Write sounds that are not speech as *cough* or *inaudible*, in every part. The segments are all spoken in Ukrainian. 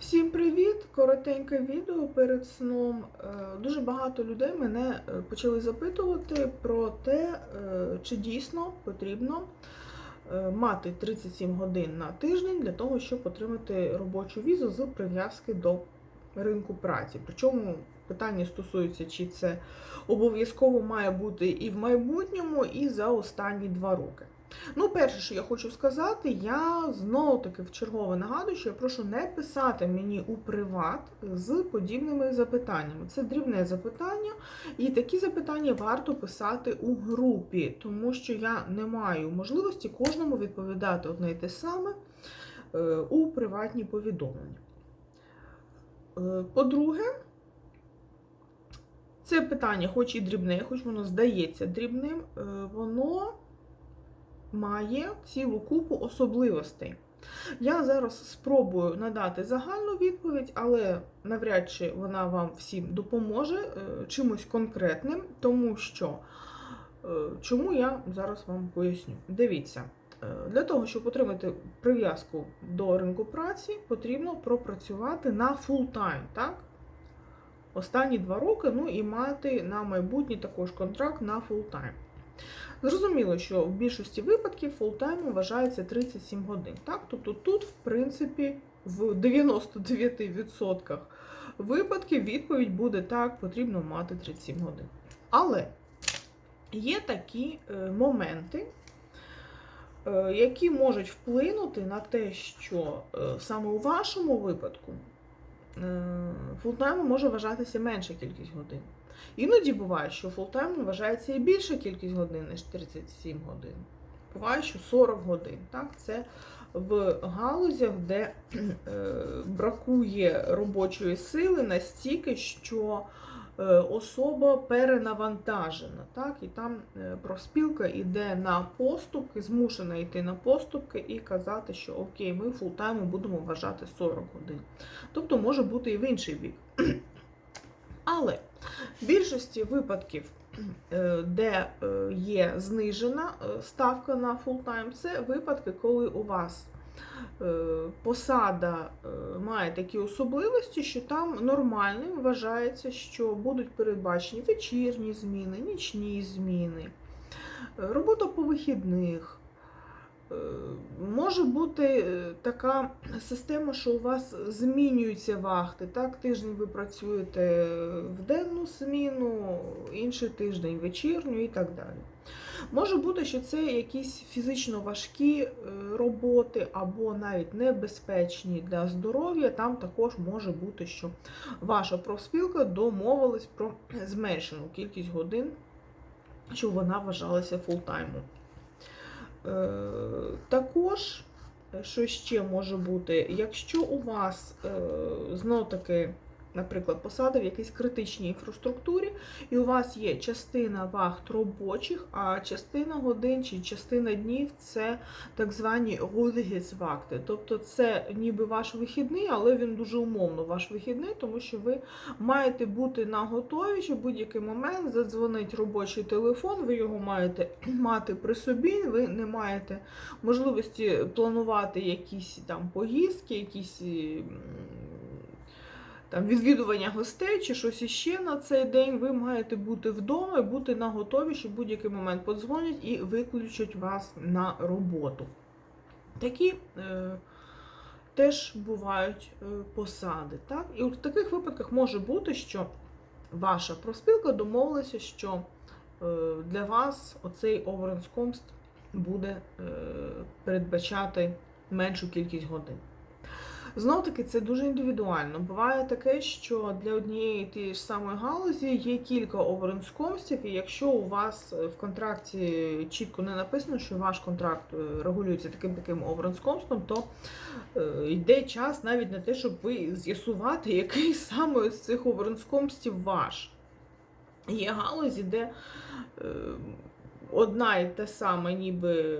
Всім привіт! Коротеньке відео перед сном. Е, Дуже багато людей мене е, почали запитувати про те, е, чи дійсно потрібно мати 37 годин на тиждень для того, щоб отримати робочу візу з прив'язки до ринку праці. Причому питання стосується, чи це обов'язково має бути і в майбутньому, і за останні два роки. Ну, перше, що я хочу сказати, я знову таки в чергове нагадую, що я прошу не писати мені у приват з подібними запитаннями. Це дрібне запитання, і такі запитання варто писати у групі, тому що я не маю можливості кожному відповідати одне й те саме е, у приватні повідомлення. Е, По-друге, це питання, хоч і дрібне, хоч воно здається дрібним, е, воно має цілу купу особливостей. Я зараз спробую надати загальну відповідь, але навряд чи вона вам всім допоможе е, чимось конкретним, тому що е, чому я зараз вам поясню. Дивіться, е, для того, щоб отримати прив'язку до ринку праці, потрібно пропрацювати на фултайм, так? Останні два роки, ну і мати на майбутнє також контракт на фултайм. Зрозуміло, що в більшості випадків фултайм вважається 37 годин. Так? Тобто тут, в принципі, в 99% випадків відповідь буде так, потрібно мати 37 годин. Але є такі е, моменти, е, які можуть вплинути на те, що е, саме у вашому випадку фултаймом може вважатися менша кількість годин. Іноді буває, що фултаймом вважається і більша кількість годин, ніж 37 годин. Буває, що 40 годин. Так? Це в галузях, де е, бракує робочої сили настільки, що е, особа перенавантажена. Так? І там е, профспілка йде на поступки, змушена йти на поступки і казати, що окей, ми фултайму будемо вважати 40 годин. Тобто може бути і в інший бік. Але в більшості випадків, *clears throat* е, де е, є знижена е, ставка на фултайм, це випадки, коли у вас посада має такі особливості, що там нормальним вважається, що будуть передбачені вечірні зміни, нічні зміни, робота по вихідних. Е, Може бути е, така система, що у вас змінюються вахти. Так, тиждень ви працюєте в денну зміну, інший тиждень вечірню і так далі. Може бути, що це якісь фізично важкі е, роботи або навіть небезпечні для здоров'я. Там також може бути, що ваша профспілка домовилась про зменшену кількість годин, щоб вона вважалася фултаймом. Е, Також, що ще може бути, якщо у вас знов таки, наприклад, посада в якійсь критичній інфраструктурі, і у вас є частина вахт робочих, а частина годин чи частина днів це так звані вакти. Тобто це ніби ваш вихідний, але він дуже умовно ваш вихідний, тому що ви маєте бути на готові, що в будь-який момент задзвонить робочий телефон, ви його маєте *clears throat* мати при собі, ви не маєте можливості планувати якісь там поїздки, якісь там відвідування гостей чи щось іще на цей день, ви маєте бути вдома і бути на готові, що в будь-який момент подзвонять і виключать вас на роботу. Такі е, теж бувають е, посади. Так? І в таких випадках може бути, що ваша профспілка домовилася, що е, для вас оцей оверенскомст буде е, передбачати меншу кількість годин. Знов таки, це дуже індивідуально. Буває таке, що для однієї тієї ж самої галузі є кілька оверенскомстів, і якщо у вас в контракті чітко не написано, що ваш контракт е, регулюється таким таким оверенскомстом, то е, йде час навіть на те, щоб ви з'ясувати, який саме з цих оверенскомстів ваш. Є галузі, де е, одна і та сама ніби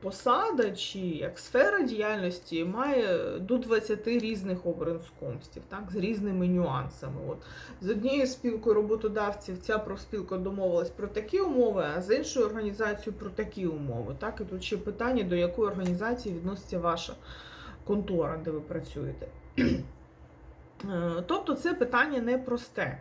посада чи як сфера діяльності має до 20 різних обранскомстів, так, з різними нюансами. От. З однією спілкою роботодавців ця профспілка домовилась про такі умови, а з іншою організацією про такі умови. Так? І тут ще питання, до якої організації відноситься ваша контора, де ви працюєте. *clears throat* Е, Тобто це питання непросте.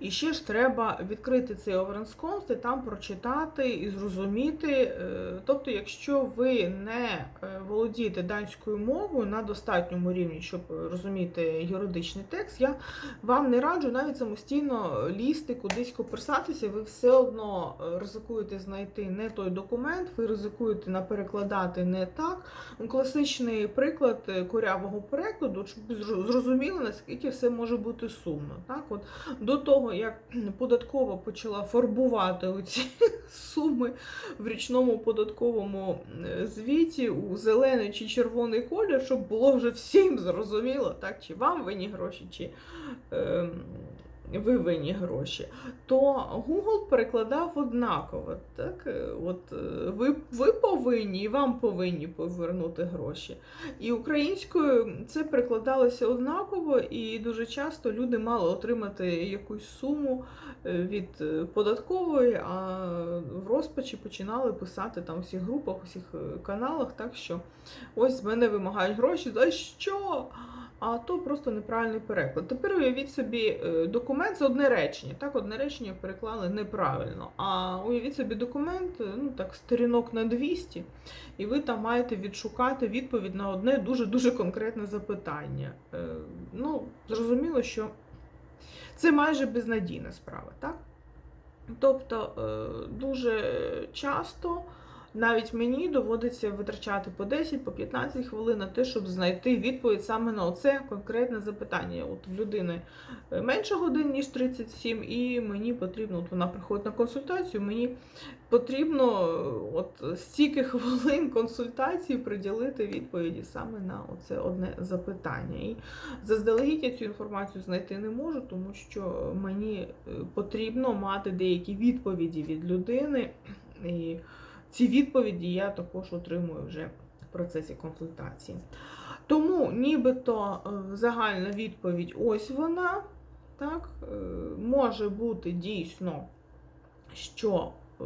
І ще ж треба відкрити цей Overenskomst і там прочитати і зрозуміти. Е, Тобто, якщо ви не е, володієте данською мовою на достатньому рівні, щоб розуміти юридичний текст, я вам не раджу навіть самостійно лізти кудись коперсатися, ви все одно е, ризикуєте знайти не той документ, ви ризикуєте наперекладати не так. Ну, Класичний приклад корявого перекладу, щоб зрозуміли, наскільки все може бути сумно. Так, от до того, як податкова почала фарбувати оці *laughs* суми в річному податковому е, звіті у зелений чи червоний колір, щоб було вже всім зрозуміло, так, чи вам винні гроші, чи е, ви винні гроші, то Google перекладав однаково. Так? е, От, е, ви, ви повинні і вам повинні повернути гроші. І українською це перекладалося однаково, і дуже часто люди мали отримати якусь суму е, від податкової, а в розпачі починали писати там у всіх групах, у всіх каналах, так що ось з мене вимагають гроші. За що? А то просто неправильний переклад. Тепер уявіть собі е, документ це одне речення. Так, одне речення переклали неправильно. А уявіть собі документ, е, ну так, сторінок на 200, і ви там маєте відшукати відповідь на одне дуже-дуже конкретне запитання. Е, Ну, зрозуміло, що це майже безнадійна справа, так? Тобто дуже часто навіть мені доводиться витрачати по 10, по 15 хвилин на те, щоб знайти відповідь саме на оце конкретне запитання. От в людини е, менше годин, ніж 37, і мені потрібно, от вона приходить на консультацію, мені потрібно е, от стільки *laughs* хвилин консультації приділити відповіді саме на оце одне запитання. І заздалегідь я цю інформацію знайти не можу, тому що мені е, потрібно мати деякі відповіді від людини. Ці відповіді я також отримую вже в процесі консультації. Тому нібито е, загальна відповідь ось вона. Так, е, може бути дійсно, що е,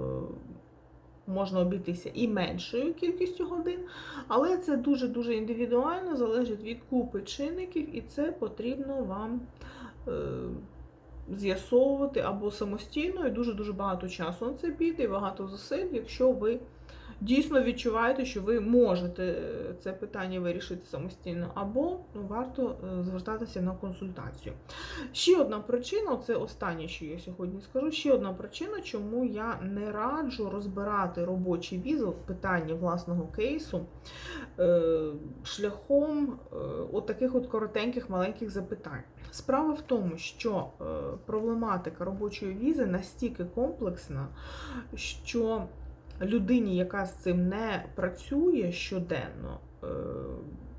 можна обійтися і меншою кількістю годин, але це дуже-дуже індивідуально, залежить від купи чинників, і це потрібно вам з'ясовувати або самостійно, і дуже-дуже багато часу на це піде, і багато зусиль, якщо ви дійсно відчуваєте, що ви можете це питання вирішити самостійно, або ну, варто е, звертатися на консультацію. Ще одна причина, це останнє, що я сьогодні скажу. Ще одна причина, чому я не раджу розбирати робочий візу в питанні власного кейсу е, шляхом е, от таких от коротеньких маленьких запитань. Справа в тому, що е, проблематика робочої візи настільки комплексна, що людині, яка з цим не працює щоденно, е,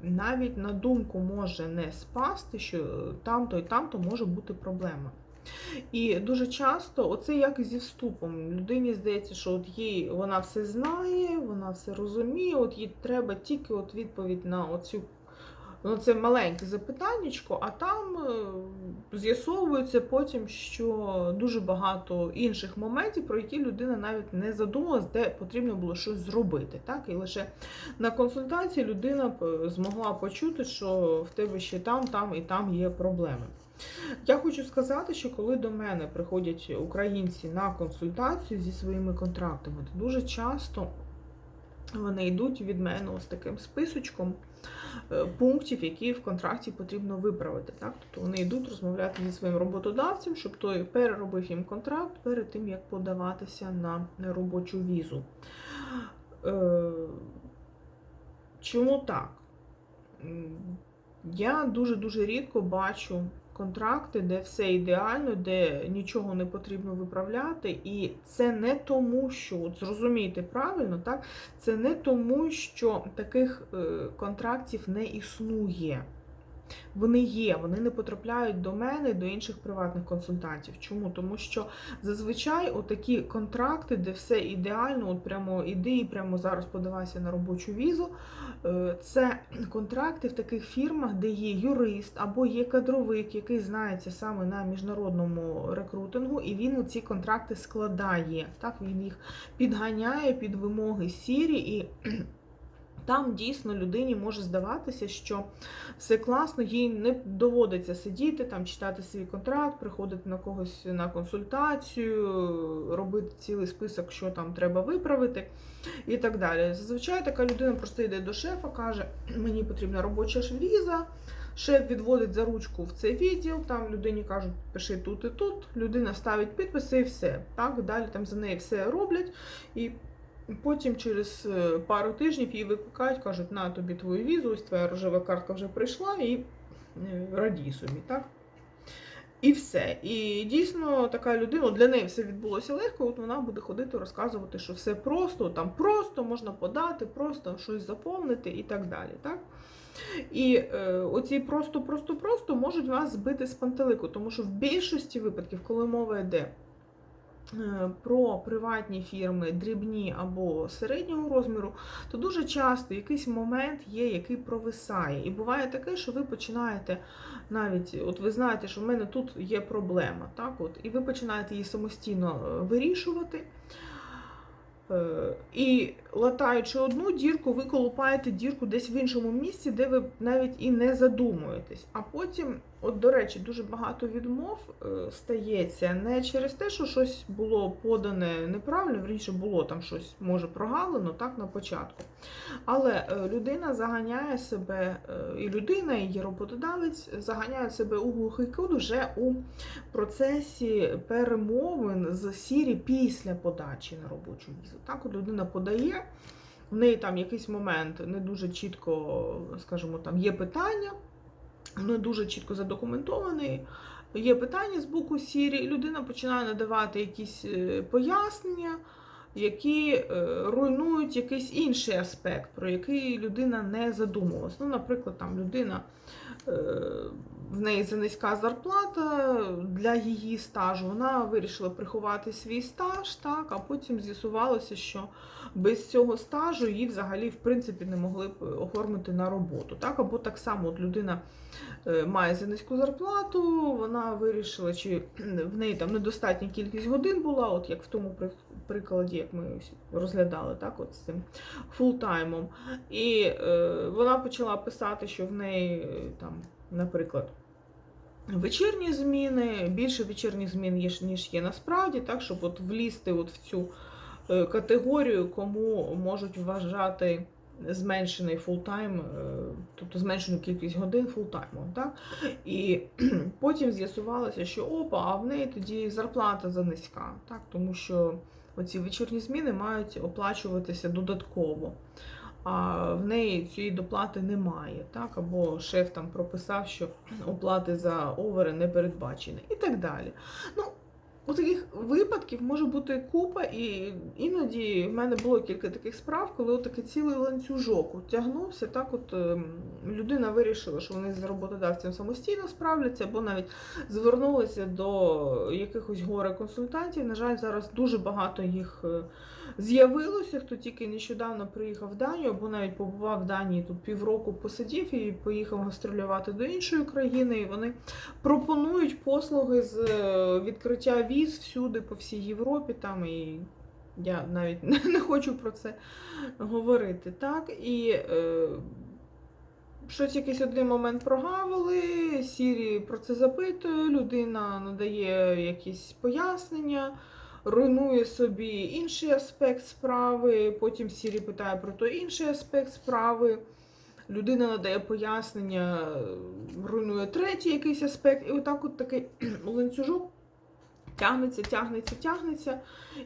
навіть на думку може не спасти, що там-то і там-то може бути проблема. І дуже часто оце як зі вступом. Людині здається, що от їй вона все знає, вона все розуміє, от їй треба тільки от відповідь на оцю. Ну, це маленьке запитаннячко, а там е, з'ясовується потім, що дуже багато інших моментів, про які людина навіть не задумалась, де потрібно було щось зробити. Так? І лише на консультації людина змогла почути, що в тебе ще там, там і там є проблеми. Я хочу сказати, що коли до мене приходять українці на консультацію зі своїми контрактами, то дуже часто вони йдуть від мене ось таким списочком е, пунктів, які в контракті потрібно виправити. Так? Тобто вони йдуть розмовляти зі своїм роботодавцем, щоб той переробив їм контракт перед тим, як подаватися на робочу візу. Е, Чому так? Я дуже-дуже рідко бачу контракти, де все ідеально, де нічого не потрібно виправляти. І це не тому, що от зрозумійте правильно, так? Це не тому, що таких е, контрактів не існує. Вони є, вони не потрапляють до мене, до інших приватних консультантів. Чому? Тому що зазвичай отакі контракти, де все ідеально, от прямо іди і прямо зараз подавайся на робочу візу. е, Це контракти в таких фірмах, де є юрист або є кадровик, який знається саме на міжнародному рекрутингу, і він ці контракти складає. Так, він їх підганяє під вимоги сірі і Там дійсно людині може здаватися, що все класно, їй не доводиться сидіти, там читати свій контракт, приходити на когось на консультацію, робити цілий список, що там треба виправити і так далі. Зазвичай така людина просто йде до шефа, каже: мені потрібна робоча ж віза. Шеф відводить за ручку в цей відділ, там людині кажуть, пиши тут і тут. Людина ставить підписи і все. Так, далі там за неї все роблять. І потім через е, пару тижнів її викликають, кажуть, на тобі твою візу, ось твоя рожева картка вже прийшла і е, радій собі, так? І все. І дійсно така людина, для неї все відбулося легко, от вона буде ходити розказувати, що все просто, там просто можна подати, просто щось заповнити і так далі. Так? І е, оці просто, просто, просто можуть вас збити з пантелику, тому що в більшості випадків, коли мова йде про приватні фірми, дрібні або середнього розміру, то дуже часто якийсь момент є, який провисає. І буває таке, що ви починаєте навіть, от ви знаєте, що в мене тут є проблема, так? От, і ви починаєте її самостійно е, вирішувати. Е, І латаючи одну дірку, ви колупаєте дірку десь в іншому місці, де ви навіть і не задумуєтесь. А потім, от, до речі, дуже багато відмов е, стається не через те, що щось було подане неправильно, вірніше було там щось, може, прогалено так на початку. Але е, людина заганяє себе, е, і людина, і її роботодавець заганяє себе у глухий кут вже у процесі перемовин з сірі після подачі на робочу візу. Так, от людина подає, в неї там якийсь момент не дуже чітко, скажімо, там є питання, не дуже чітко задокументований. Є питання з боку сірі, і людина починає надавати якісь е, пояснення, які е, руйнують якийсь інший аспект, про який людина не задумувалась. Ну, наприклад, там людина е, в неї за низька зарплата для її стажу. Вона вирішила приховати свій стаж, так, а потім з'ясувалося, що без цього стажу її взагалі в принципі не могли б оформити на роботу. Так, або так само от людина е, має за низьку зарплату, вона вирішила, чи в неї там недостатня кількість годин була, от як в тому прикладі, як ми розглядали, так, от з цим фултаймом. І е, вона почала писати, що в неї е, там, наприклад. Вечірні зміни, більше вечірніх змін є, ніж є насправді, так, щоб от влізти от в цю е, категорію, кому можуть вважати зменшений фултайм, е, тобто зменшену кількість годин фултаймом. Так? І *clears throat* потім з'ясувалося, що опа, а в неї тоді зарплата занизька, так? тому що оці вечірні зміни мають оплачуватися додатково. А в неї цієї доплати немає, так? або шеф там прописав, що оплати за овери не передбачені, і так далі. Ну, у таких випадків може бути купа, і іноді в мене було кілька таких справ, коли от цілий ланцюжок тягнувся. Так, от ем, людина вирішила, що вони з роботодавцем самостійно справляться, або навіть звернулися до якихось горе-консультантів. На жаль, зараз дуже багато їх е, з'явилося, хто тільки нещодавно приїхав в Данію, або навіть побував в Данії тут півроку посидів і поїхав гастролювати до іншої країни. І вони пропонують послуги з е, відкриття віз всюди по всій Європі. Там і я навіть *laughs* не хочу про це говорити. Так і е, щось якийсь один момент прогавили, Сірі про це запитує, людина надає якісь пояснення. Руйнує собі інший аспект справи, потім Сірі питає про той інший аспект справи. Людина надає пояснення, руйнує третій якийсь аспект, і отак от такий *clears throat* ланцюжок тягнеться, тягнеться, тягнеться.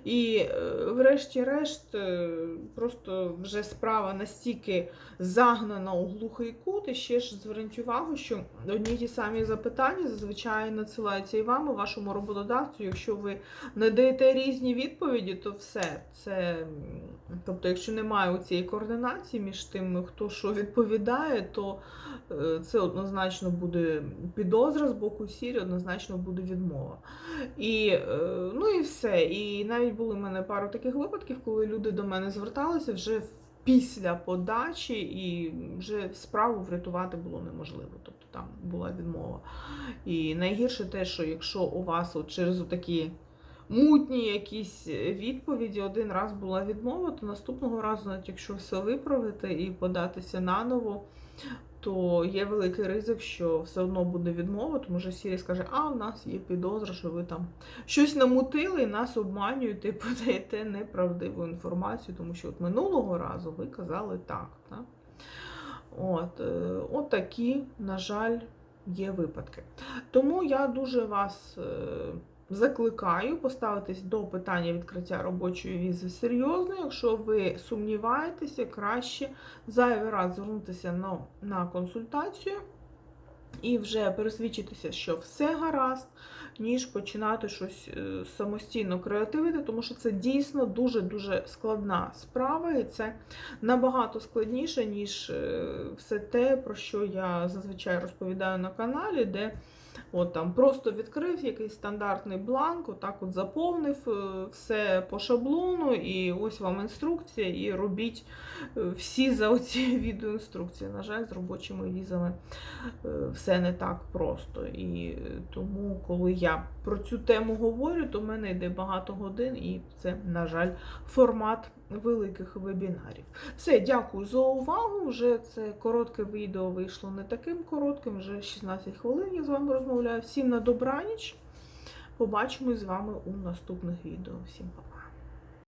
І е, врешті-решт, е, просто вже справа настільки загнана у глухий кут, і ще ж зверніть увагу, що одні ті самі запитання зазвичай надсилаються і вам, і вашому роботодавцю. Якщо ви не даєте різні відповіді, то все. Це, тобто, якщо немає цієї координації між тим, хто що відповідає, то е, це однозначно буде підозра з боку сірі, однозначно буде відмова. І, е, ну і все. І навіть були в мене пару таких випадків, коли люди до мене зверталися вже після подачі, і вже справу врятувати було неможливо. Тобто там була відмова. І найгірше те, що якщо у вас от через такі мутні якісь відповіді. Один раз була відмова, то наступного разу, навіть якщо все виправити і податися наново, то є великий ризик, що все одно буде відмова, тому що Сірі скаже, а у нас є підозра, що ви там щось намутили і нас обманюєте і *laughs* подаєте неправдиву інформацію, тому що от минулого разу ви казали так. так? От, е, от такі, на жаль, є випадки. Тому я дуже вас е, закликаю поставитись до питання відкриття робочої візи серйозно. Якщо ви сумніваєтеся, краще зайвий раз звернутися на, на консультацію і вже пересвідчитися, що все гаразд, ніж починати щось е, самостійно креативити, тому що це дійсно дуже-дуже складна справа, і це набагато складніше, ніж е, все те, про що я зазвичай розповідаю на каналі, де от там просто відкрив якийсь стандартний бланк, отак от заповнив е, все по шаблону, і ось вам інструкція, і робіть е, всі за оці *laughs* відеоінструкції. На жаль, з робочими візами е, все не так просто. І тому, коли я про цю тему говорю, то в мене йде багато годин, і це, на жаль, формат великих вебінарів. Все, дякую за увагу. Вже це коротке відео вийшло не таким коротким, вже 16 хвилин я з вами розмовляю. Всім на добраніч. Побачимось з вами у наступних відео. Всім па-па.